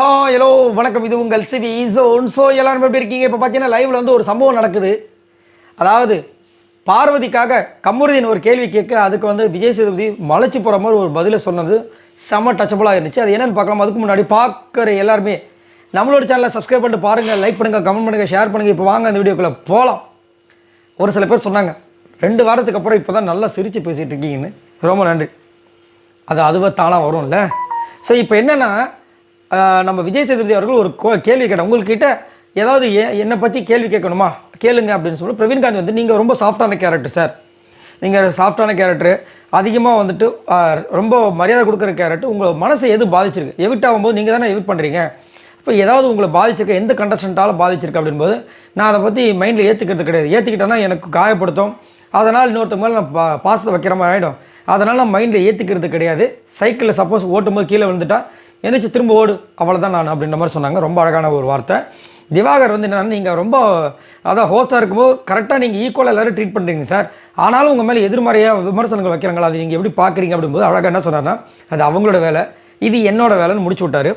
ஹா ஹலோ வணக்கம். இது உங்கள் சிவி ஈசோன் ஸோ எல்லாரும் எப்படி இருக்கீங்க? இப்போ பார்த்தீங்கன்னா லைவில் வந்து ஒரு சம்பவம் நடக்குது. அதாவது பார்வதிக்காக கமருதீன் ஒரு கேள்வி கேட்க அதுக்கு வந்து விஜய் சேதுபதி மலைச்சு போகிற மாதிரி ஒரு பதிலை சொன்னது. செம்ம டச்சபுளாக இருந்துச்சு. அது என்னென்னு பார்க்கலாம். அதுக்கு முன்னாடி பார்க்குற எல்லாருமே நம்மளோட சேனலை சப்ஸ்கிரைப் பண்ணிட்டு பாருங்கள் லைக் பண்ணுங்கள் கமெண்ட் பண்ணுங்கள் ஷேர் பண்ணுங்கள் இப்போ வாங்க அந்த வீடியோக்குள்ளே போகலாம் ஒரு சில பேர் சொன்னாங்க ரெண்டு வாரத்துக்கு அப்புறம் இப்போ தான் நல்லா சிரித்து பேசிகிட்டு இருக்கீங்கன்னு. ரொம்ப நன்றி. அது அதுவே தானாக வரும்ல? ஸோ இப்போ என்னென்னா நம்ம விஜய் சேதுபதி அவர்கள் ஒரு கோ- கேள்வி கேட்டேன் உங்கள்கிட்ட ஏதாவது ஏ என்னை பற்றி கேள்வி கேட்கணுமா? கேளுங்க அப்படின்னு சொல்லி பிரவீன்காந்த் வந்து நீங்கள் ரொம்ப சாஃப்டான கேரக்டர் சார் நீங்கள் சாஃப்டான கேரக்டர் அதிகமாக வந்துட்டு ரொம்ப மரியாதை கொடுக்குற கேரக்டர் உங்கள் மனசை எது பாதிச்சிருக்கு? எவிட் ஆகும்போது நீங்கள் தானே எவிட் பண்ணுறீங்க இப்போ ஏதாவது உங்களை பாதிச்சிருக்க எந்த கண்டஸ்டண்ட்டால் பாதிச்சிருக்கு? அப்படின்போது நான் அதை பற்றி மைண்டில் ஏற்றுக்கிறது கிடையாது. ஏற்றிக்கிட்டேன்னா எனக்கு காயப்படுத்தும். அதனால் இன்னொருத்தவங்க மேலே நான் பா பாசத்தை வைக்கிற மாதிரி ஆகிடும் அதனால் நான் மைண்டில் ஏற்றுக்கிறது கிடையாது. சைக்கிளில் சப்போஸ் ஓட்டும்போது கீழே விழுந்துட்டா எந்திரிச்சு திரும்ப ஓடு அவ்வளோதான் நான் அப்படின்ற மாதிரி சொன்னாங்க. ரொம்ப அழகான ஒரு வார்த்தை. திவாகர் வந்து என்னென்னா நீங்கள் ரொம்ப அதான் ஹோஸ்ட்டாக இருக்கும்போது கரெக்டாக நீங்கள் ஈக்குவலாக எல்லோரும் ட்ரீட் பண்ணுறீங்க சார். ஆனாலும் உங்கள் மேலே எதிர்மறையாக விமர்சனங்கள் வைக்கிறாங்களா அது நீங்கள் எப்படி பார்க்குறீங்க அப்படிங்கும்போது அழகாக என்ன சொன்னார்னா அது அவங்களோட வேலை இது என்னோட வேலைன்னு முடிச்சு விட்டார்.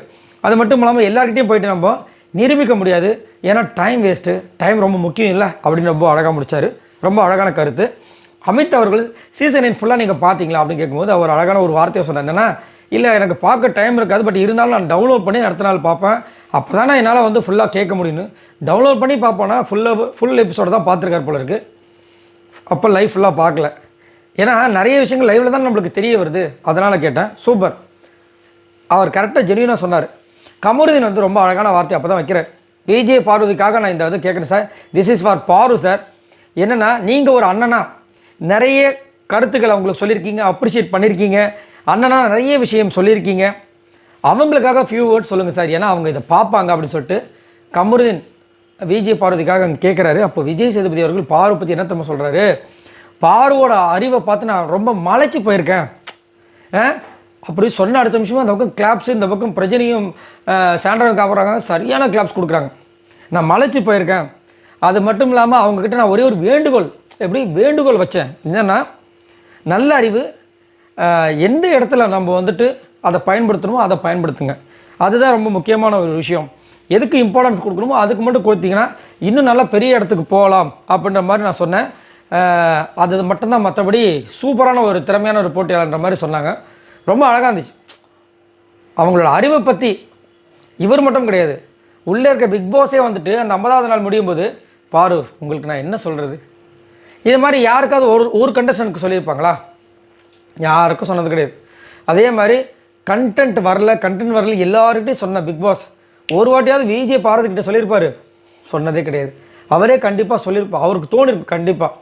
அது மட்டும் இல்லாமல் எல்லாருக்கிட்டையும் போயிட்டு நம்ம நிரூபிக்க முடியாது. ஏன்னா டைம் வேஸ்ட்டு டைம் ரொம்ப முக்கியம் இல்லை அப்படின்னு ரொம்ப அழகாக முடித்தார் ரொம்ப அழகான கருத்து. அமித் அவர்கள் சீசன் நைன் ஃபுல்லாக நீங்கள் பார்த்தீங்களா அப்படின்னு கேட்கும்போது அவர் அழகான ஒரு வார்த்தையை சொன்னார். என்னென்னா இல்லை எனக்கு பார்க்க டைம் இருக்காது பட் இருந்தாலும் நான் டவுன்லோட் பண்ணி அடுத்த நாள் பார்ப்பேன். அப்போ தானே என்னால் வந்து ஃபுல்லாக கேட்க முடியும்னு. டவுன்லோட் பண்ணி பார்ப்போன்னா ஃபுல்லாக ஃபுல் எபிசோடு தான் பார்த்துருக்காரு போல இருக்குது அப்போ லைவ் ஃபுல்லாக பார்க்கல. ஏன்னா நிறைய விஷயங்கள் லைவில் தான் நம்மளுக்கு தெரிய வருது. அதனால் கேட்டேன். சூப்பர் அவர் கரெக்டாக ஜெனியூனாக சொன்னார். கமருதீன் வந்து ரொம்ப அழகான வார்த்தை அப்போ தான் வைக்கிறார் விஜய் பார்வதிக்காக நான் இந்த இதை கேட்குறேன் சார் திஸ் இஸ் ஃபார் பாரு சார் என்னென்னா நீங்கள் ஒரு அண்ணனா நிறைய கருத்துக்களை அவங்களுக்கு சொல்லியிருக்கீங்க அப்ரிஷியேட் பண்ணியிருக்கீங்க. அண்ணனா நிறைய விஷயம் சொல்லியிருக்கீங்க. அவங்களுக்காக ஃபியூ வேர்ட்ஸ் சொல்லுங்கள் சார். ஏன்னா அவங்க இதை பார்ப்பாங்க அப்படின்னு சொல்லிட்டு கமருதீன் விஜய் பார்வதிக்காக அங்கே கேட்குறாரு அப்போ விஜய் சேதுபதி அவர்கள் பாரு பற்றி என்ன தெரியுமா சொல்கிறாரு பாருவோட அறிவை பார்த்து நான் ரொம்ப மலைச்சு போயிருக்கேன். அப்படி சொன்ன அடுத்த நிமிஷமும் அந்த பக்கம் கிளாப்ஸ் இந்த பக்கம் பிரஜனையும் சாண்டரும் காப்பிட்றாங்க சரியான கிளாப்ஸ் கொடுக்குறாங்க. நான் மலைச்சு போயிருக்கேன். அது மட்டும் இல்லாமல் அவங்கக்கிட்ட நான் ஒரே ஒரு வேண்டுகோள் எப்படி வேண்டுகோள் வச்சேன். என்னென்னா நல்ல அறிவு எந்த இடத்துல நம்ம வந்துட்டு அதை பயன்படுத்தணுமோ அதை பயன்படுத்துங்க. அதுதான் ரொம்ப முக்கியமான ஒரு விஷயம். எதுக்கு இம்பார்ட்டன்ஸ் கொடுக்கணுமோ அதுக்கு மட்டும் கொடுத்தீங்கன்னா இன்னும் நல்லா பெரிய இடத்துக்கு போகலாம் அப்படின்ற மாதிரி நான் சொன்னேன். அது மட்டும்தான் மற்றபடி சூப்பரான ஒரு திறமையான ஒரு போட்டியாளர்ன்ற மாதிரி சொன்னாங்க. ரொம்ப அழகாக இருந்துச்சு. அவங்களோட அறிவை பற்றி இவர் மட்டும் கிடையாது. உள்ளே இருக்க பிக் பாஸே வந்துட்டு அந்த ஐம்பதாவது நாள் முடியும் போது பாரு உங்களுக்கு நான் என்ன சொல்கிறது இது மாதிரி யாருக்காவது ஒரு ஒரு கண்டஸ்டனுக்கு சொல்லியிருப்பாங்களா? யாருக்கும் சொன்னது கிடையாது. அதே மாதிரி கண்டென்ட் வரல கண்டென்ட் வரல எல்லாருக்கிட்டையும் சொன்ன பிக் பாஸ் ஒரு வாட்டியாவது விஜய் பாரதிக்கிட்ட சொல்லியிருப்பார். சொன்னதே கிடையாது. அவரே கண்டிப்பாக சொல்லியிருப்பார் அவருக்கு தோணிருக்கு கண்டிப்பாக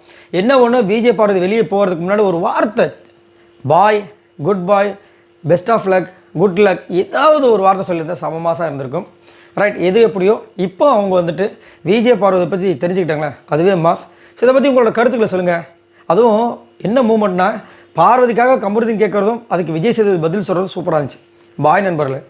என்ன ஒன்று விஜய் பாரதி வெளியே போகிறதுக்கு முன்னாடி ஒரு வார்த்தை bye good bye best of luck good luck ஏதாவது ஒரு வார்த்தை சொல்லியிருந்தா சமமாசாக இருந்திருக்கும். ரைட் எது எப்படியோ இப்போ அவங்க வந்துட்டு விஜய் பார்வதை பற்றி தெரிஞ்சுக்கிட்டாங்களே அதுவே மாஸ். ஸோ இதை பற்றி உங்களோட கருத்துக்களை சொல்லுங்கள் அதுவும் என்ன மூமெண்ட்னா பார்வதிக்காக கமருதீன் கேட்குறதும் அதுக்கு விஜய் சேதுபதி பதில் சொல்கிறதும் சூப்பராக இருந்துச்சு. பாய் நண்பர்களே.